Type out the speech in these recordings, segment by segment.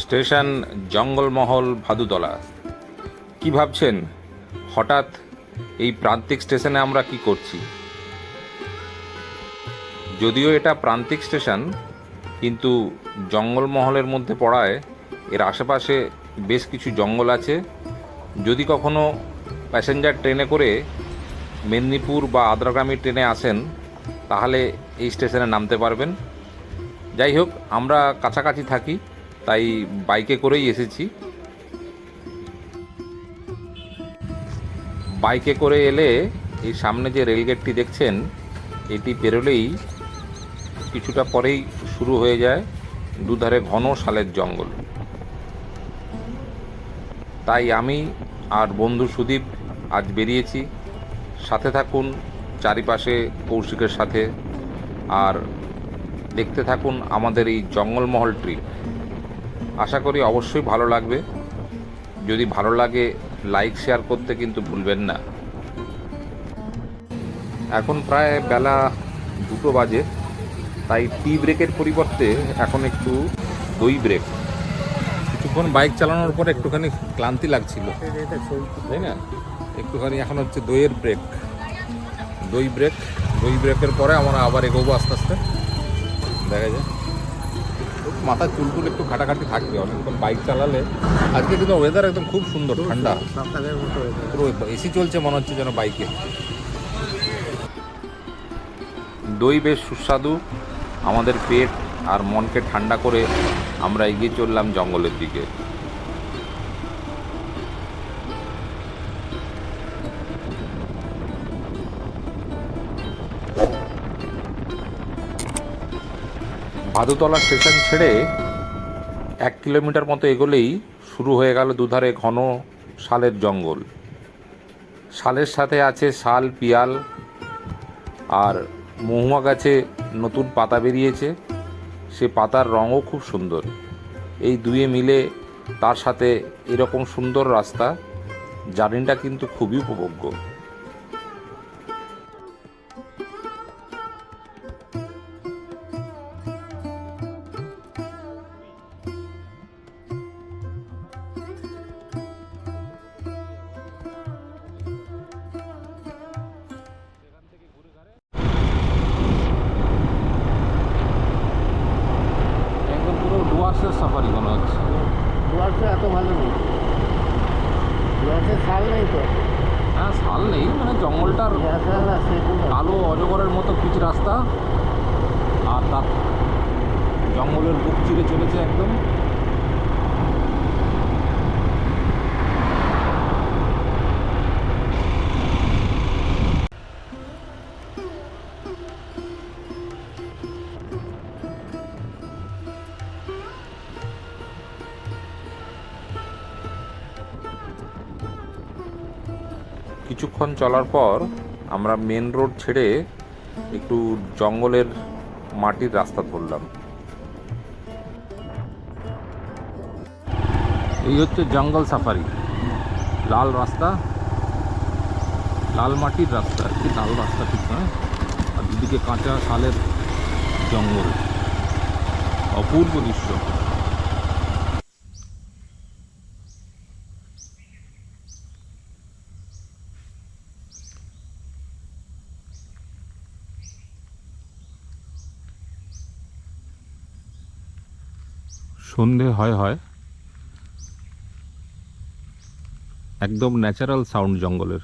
Station Jangalmahal Bhadutala. কি ভাবছেন? হঠাৎ এই প্রান্তিক স্টেশনে আমরা কি করছি? যদিও এটা প্রান্তিক স্টেশন, কিন্তু জঙ্গলমহলের মধ্যে পড়ায় এর আশেপাশে বেশ কিছু জঙ্গল আছে। যদি কখনো প্যাসেঞ্জার ট্রেনে করে মেদিনীপুর বা আদ্রাগামী ট্রেনে আসেন, তাহলে এই স্টেশনে নামতে পারবেন। যাই হোক, আমরা কাছাকাছি থাকি। তাই বাইকে করেই এসেছি। বাইকে করে এলে এই সামনে যে রেলগেটটি দেখছেন, এটি পেরোলেই কিছুটা পরেই শুরু হয়ে যায় দুধারে ঘন শালের জঙ্গল। তাই আমি আর বন্ধু সুদীপ আজ বেরিয়েছি। সাথে থাকুন চারিপাশে কৌশিকের সাথে, আর দেখতে থাকুন আমাদের এই জঙ্গলমহল ট্রিপ। আশা করি অবশ্যই ভালো লাগবে। যদি ভালো লাগে লাইক শেয়ার করতে কিন্তু ভুলবেন না। এখন প্রায় বেলা দুটো বাজে, তাই টি ব্রেকের পরিবর্তে এখন একটু দই ব্রেক কিছুক্ষণ বাইক চালানোর পর একটুখানি ক্লান্তি লাগছিল। তাই না? একটুখানি এখন হচ্ছে দইয়ের ব্রেক দই ব্রেক দই ব্রেকের পরে আমরা আবার এগোবো আস্তে আস্তে। দেখা যায় মাথার চুলটুল একটু খাটাখাটি থাকবে। অনেকক্ষণ বাইক চালালে আজকে কিন্তু ওয়েদার একদম খুব সুন্দর ঠান্ডা। পুরো এসি চলছে মনে হচ্ছে যেন বাইকে দই বেশ সুস্বাদু। আমাদের পেট আর মনকে ঠান্ডা করে আমরা এগিয়ে চললাম জঙ্গলের দিকে। ভাদুতলা স্টেশন ছেড়ে এক কিলোমিটার মতো এগোলেই শুরু হয়ে গেল দুধারে ঘন শালের জঙ্গল। শালের সাথে আছে শাল, পিয়াল আর মহুয়া গাছে নতুন পাতা বেরিয়েছে। সে পাতার রঙও খুব সুন্দর। এই দুয়ে মিলে তার সাথে এরকম সুন্দর রাস্তা, জার্নিটা কিন্তু খুবই উপভোগ্য। শাল নেই মানে জঙ্গলটার। কালো অজগরের মতো পিচ রাস্তা আর তার জঙ্গলের বুক চিরে চলেছে একদম কিছুক্ষণ চলার পর আমরা মেন রোড ছেড়ে একটু জঙ্গলের মাটির রাস্তা ধরলাম। এই হচ্ছে জঙ্গল সাফারি লাল রাস্তা, লাল মাটির রাস্তা, আর কি লাল রাস্তা ঠিক নয় আর দুদিকে কাঁচা শালের জঙ্গল। অপূর্ব দৃশ্য। সন্ধে হয় হয়। একদম ন্যাচারাল সাউন্ড জঙ্গলের।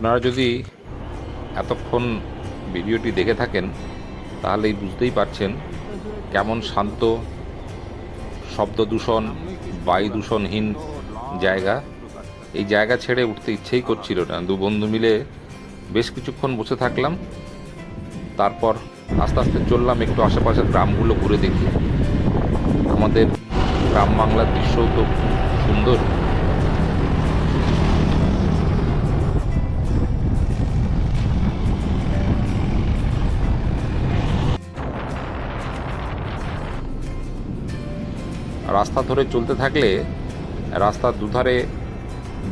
আপনারা যদি এতক্ষণ ভিডিওটি দেখে থাকেন, তাহলেই বুঝতেই পারছেন কেমন শান্ত শব্দ দূষণ বায়ু দূষণহীন জায়গা। এই জায়গা ছেড়ে উঠতে ইচ্ছেই করছিল না। দু বন্ধু মিলে বেশ কিছুক্ষণ বসে থাকলাম। তারপর আস্তে আস্তে চললাম একটু আশেপাশের গ্রামগুলো ঘুরে দেখি। আমাদের গ্রাম বাংলার দৃশ্যও তো সুন্দর। রাস্তা ধরে চলতে থাকলে রাস্তার দুধারে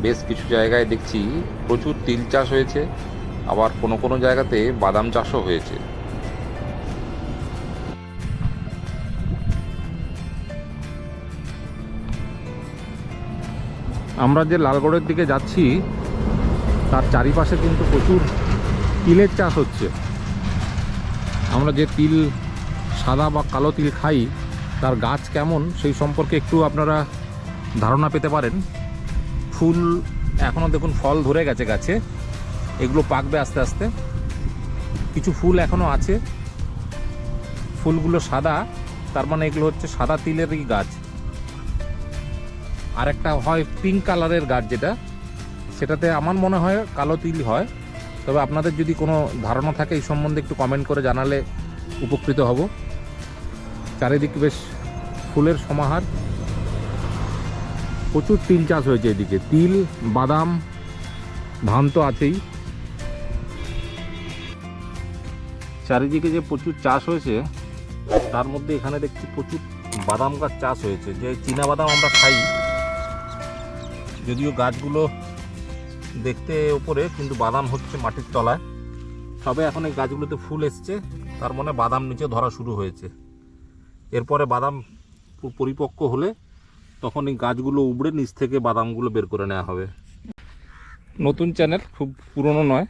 বেশ কিছু জায়গায় দেখছি প্রচুর তিল চাষ হয়েছে, আবার কোনো কোনো জায়গাতে বাদাম চাষও হয়েছে। আমরা যে লালগড়ের দিকে যাচ্ছি, তার চারিপাশে কিন্তু প্রচুর তিলের চাষ হচ্ছে। আমরা যে তিল, সাদা বা কালো তিল খাই তার গাছ কেমন সেই সম্পর্কে একটু আপনারা ধারণা পেতে পারেন। ফুল এখনও দেখুন ফল ধরে গেছে গাছে। এগুলো পাকবে আস্তে আস্তে। কিছু ফুল এখনও আছে। ফুলগুলো সাদা, তার মানে এগুলো হচ্ছে সাদা তিলেরই গাছ। আর একটা হয় পিঙ্ক কালারের গাছ যেটা, সেটাতে আমার মনে হয় কালো তিল হয়। তবে আপনাদের যদি কোনো ধারণা থাকে এই সম্বন্ধে একটু কমেন্ট করে জানালে উপকৃত হব। চারিদিকে বেশ ফুলের সমাহার। প্রচুর তিল চাষ হয়েছে এদিকে। তিল, বাদাম, ধান তো আছেই। চারিদিকে যে প্রচুর চাষ হয়েছে, তার মধ্যে এখানে দেখছি প্রচুর বাদাম গাছ চাষ হয়েছে। যে চীনা বাদাম আমরা খাই, যদিও গাছগুলো দেখতে ওপরে, কিন্তু বাদাম হচ্ছে মাটির তলায়। তবে এখন এই গাছগুলোতে ফুল এসছে, তার মানে বাদাম নিচে ধরা শুরু হয়েছে। এরপরে বাদাম পরিপক্ক হলে তখন এই গাছগুলো উবড়ে নিচ থেকে বাদামগুলো বের করে নেওয়া হবে। নতুন চ্যানেল খুব পুরনো নয়।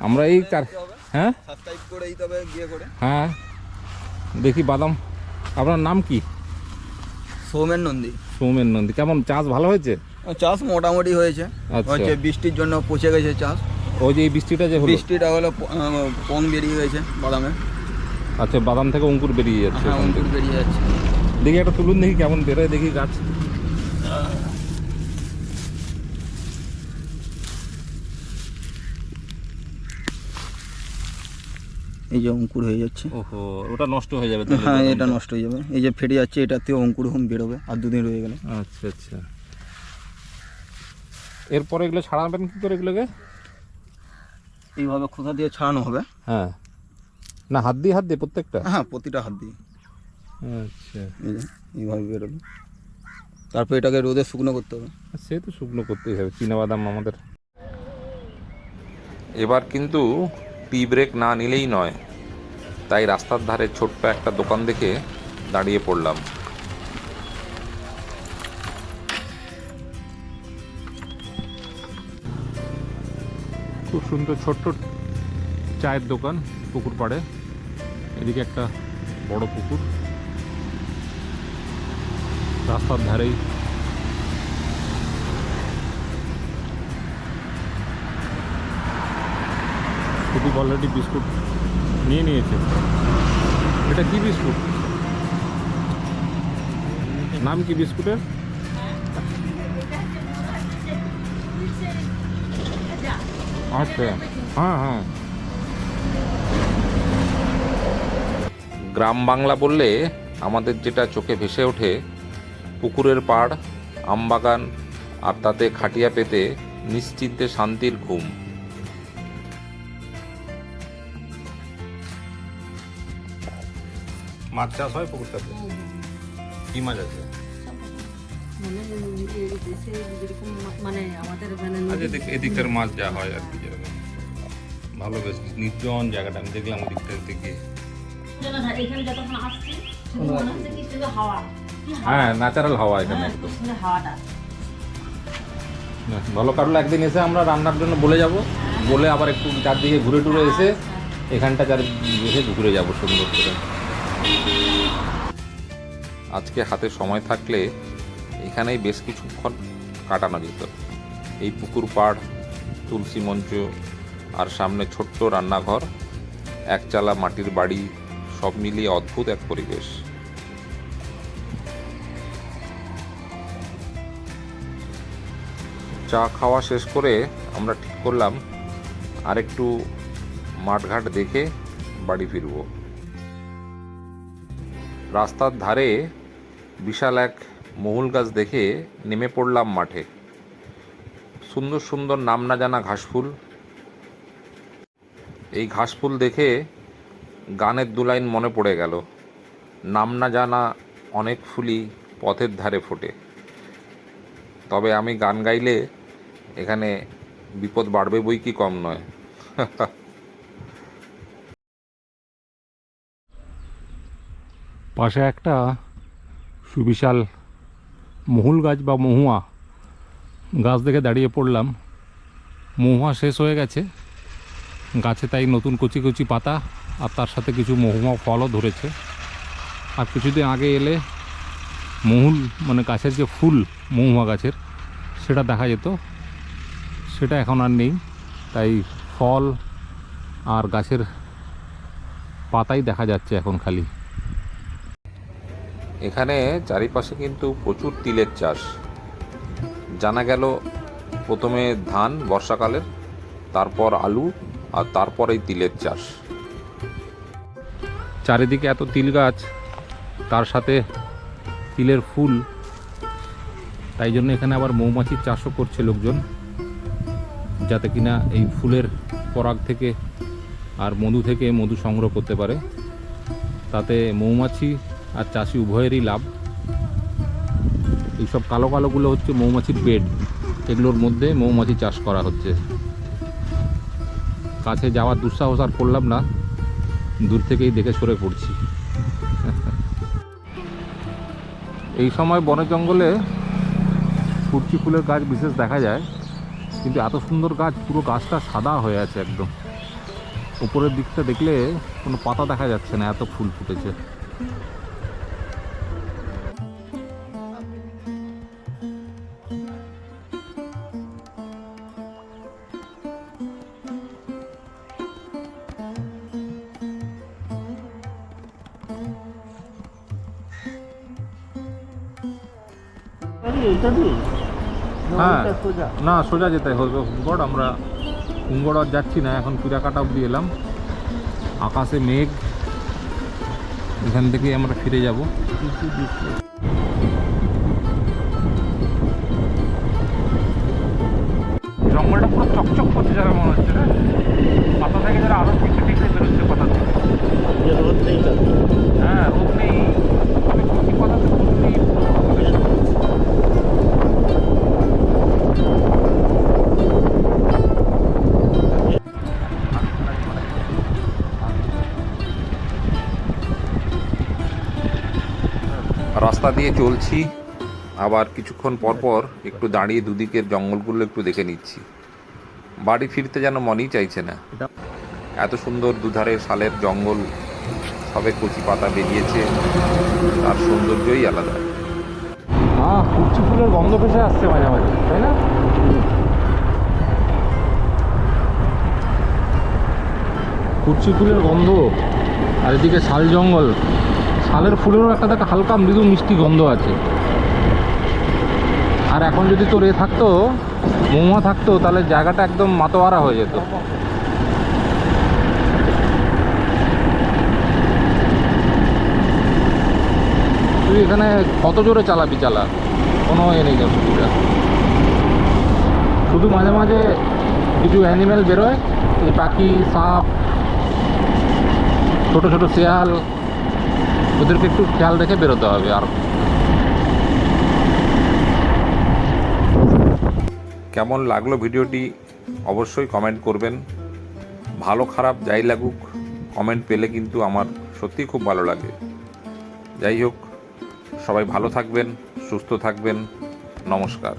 আমরা এই চার হ্যাঁ? হ্যাঁ। দেখি বাদাম। আপনার নাম কি? সৌমেন নন্দী। সৌমেন নন্দী। কেমন চাষ ভালো হয়েছে? চাষ মোটামুটি হয়েছে। আচ্ছা। হচ্ছে বৃষ্টির জন্য পচে গেছে চাষ। ওই যে বৃষ্টিটা যে বৃষ্টিটা হলো পং বেরিয়ে গেছে বাদামে। আচ্ছা বাদাম থেকে অঙ্কুর বেরিয়ে যাচ্ছে হ্যাঁ অঙ্কুর বেরিয়ে যাচ্ছে। দেখি একটা তুলুন দেখি কেমন বেরোয় দেখি গাছ। এই যে অঙ্কুর হয়ে যাচ্ছে। ওহো ওটা নষ্ট হয়ে যাবে হ্যাঁ এটা নষ্ট হয়ে যাবে। এই যে ফেটে যাচ্ছে এটাতেও অঙ্কুর হোম বেরোবে আর দুদিন রয়ে গেলে। আচ্ছা আচ্ছা। এরপরে এগুলো ছাড়াবেন কি করে এগুলোকে? এইভাবে খোসা দিয়ে ছাড়ানো হবে। হ্যাঁ। না হাত দিয়ে হাত দিয়ে প্রত্যেকটা? হ্যাঁ প্রতিটা হাত দিয়ে। আচ্ছা। এইভাবে বেরোবে তারপর এটাকে রোদে শুকনো করতে হবে। সে তো শুকনো করতেই হবে বাদাম আমাদের। এবার কিন্তু টি ব্রেক না নিলেই নয় তাই রাস্তার ধারে ছোট্ট একটা দোকান দেখে দাঁড়িয়ে পড়লাম। খুব সুন্দর ছোট্ট চায়ের দোকান পুকুর পাড়ে। এদিকে একটা বড় পুকুর। রাস্তার ধারেই। শুধু অলরেডি বিস্কুট নিয়ে নিয়েছে। এটা কি বিস্কুট? নাম কি বিস্কুটের? আচ্ছা। হ্যাঁ হ্যাঁ। গ্রাম বাংলা বললে আমাদের যেটা চোখে ভেসে ওঠে পুকুরের পাড় আমবাগান আর তাতে খাটিয়া পেতে নিশ্চিন্তে শান্তির ঘুম। মাছ চাষ হয় পুকুরটাতে? কি মাছ আছে? মানে মানে আমাদের মানে আচ্ছা এদিক এদিকটার মাছ যা হয় আর কি ভালো বেশ নির্জন জায়গাটা আমি দেখলাম ওদিকটা দিকে। এখানে যতক্ষণ আসছি শুধু মনে হচ্ছে কি শুধু হাওয়া। হ্যাঁ ন্যাচারাল হাওয়া এখানে হ্যাঁ, একদম। হাওয়াটা। ভালো কাটলো একদিন এসে আমরা রান্নার জন্য বলে যাব। বলে আবার একটু চারদিকে ঘুরে টুরে এসে এখানটা চার এসে ঘুরে যাব সুন্দর করে। আজকে হাতে সময় থাকলে এখানেই বেশ কিছুক্ষণ কাটানো যেত। এই পুকুর পাড় তুলসী মঞ্চ আর সামনে ছোট্ট রান্নাঘর একচালা মাটির বাড়ি সব মিলিয়ে অদ্ভুত এক পরিবেশ। চা খাওয়া শেষ করে আমরা ঠিক করলাম, আরেকটু মাঠঘাট দেখে বাড়ি ফিরব। রাস্তার ধারে বিশাল এক মহুল গাছ দেখে নেমে পড়লাম মাঠে। সুন্দর সুন্দর নাম না জানা ঘাসফুল। এই ঘাসফুল দেখে গানের দু লাইন মনে পড়ে গেল। নাম না জানা অনেক ফুলই পথের ধারে ফোটে। তবে আমি গান গাইলে এখানে বিপদ বাড়বে বই কি কম নয়। পাশে একটা সুবিশাল মহুল গাছ বা মহুয়া গাছ দেখে দাঁড়িয়ে পড়লাম। মহুয়া শেষ হয়ে গেছে। গাছে তাই নতুন কচি কচি পাতা আর তার সাথে কিছু মহুয়া ফলও ধরেছে। আর কিছুদিন আগে এলে মহুল মানে গাছের যে ফুল, মহুয়া গাছের, সেটা দেখা যেত। সেটা এখন আর নেই। তাই ফল আর গাছের পাতাই দেখা যাচ্ছে এখন খালি। এখানে চারিপাশে কিন্তু প্রচুর তিলের চাষ। জানা গেল প্রথমে ধান, বর্ষাকালের, তারপর আলু, আর তারপর এই তিলের চাষ। চারিদিকে এত তিল গাছ, তার সাথে তিলের ফুল। তাই জন্য এখানে আবার মৌমাছির চাষও করছে লোকজন, যাতে কিনা এই ফুলের পরাগ থেকে আর মধু থেকে মধু সংগ্রহ করতে পারে। তাতে মৌমাছি আর চাষি উভয়েরই লাভ। এইসব কালো কালোগুলো হচ্ছে মৌমাছির বেড এগুলোর মধ্যে মৌমাছি চাষ করা হচ্ছে। কাছে যাওয়ার দুঃসাহস আর করলাম না। দূর থেকেই দেখে সরে পড়ছি। এই সময় বনে জঙ্গলে কুর্চি ফুলের গাছ বিশেষ দেখা যায়, কিন্তু এত সুন্দর গাছ, পুরো গাছটা সাদা হয়ে আছে একদম। উপরের দিকটা দেখলে কোনো পাতা দেখা যাচ্ছে না, এত ফুল ফুটেছে। হ্যাঁ। না সোজা যেতে হবে। হুমগড় আমরা হুমগড় আর যাচ্ছি না এখন কুড়াকাটা অব্দি এলাম। আকাশে মেঘ। এখান থেকে আমরা ফিরে যাব। রাস্তা দিয়ে চলছি। আবার কিছুক্ষণ পর পর একটু দাঁড়িয়ে দুদিকের জঙ্গলগুলো একটু দেখে নিচ্ছি। বাড়ি ফিরতে যেন মনেই চাইছে না। এত সুন্দর দুধারে শালের জঙ্গল, সবে কচি পাতা বেরিয়েছে, তার সৌন্দর্যই আলাদা। ফুলের গন্ধ ভেসে আসছে মাঝে মাঝে, তাই না? কুচি ফুলের গন্ধ, আর এদিকে শাল জঙ্গল। শালের ফুলেরও একটা দেখা, হালকা মৃদু মিষ্টি গন্ধ আছে। আর এখন যদি তোর এ থাকতো মৌমা থাকতো, তাহলে জায়গাটা একদম মাতোয়ারা হয়ে যেত। তুই এখানে কত জোরে চালাবি চালা? কোনো এ নেই অসুবিধা শুধু মাঝে মাঝে কিছু অ্যানিমেল বেরোয় পাখি, সাপ, ছোট ছোট শেয়াল ওদেরকে একটু খেয়াল রেখে বেরোতে হবে আর কেমন লাগল ভিডিওটি অবশ্যই কমেন্ট করবেন। ভালো খারাপ যাই লাগুক কমেন্ট পেলে কিন্তু আমার সত্যিই খুব ভালো লাগে। যাই হোক, সবাই ভালো থাকবেন, সুস্থ থাকবেন। নমস্কার।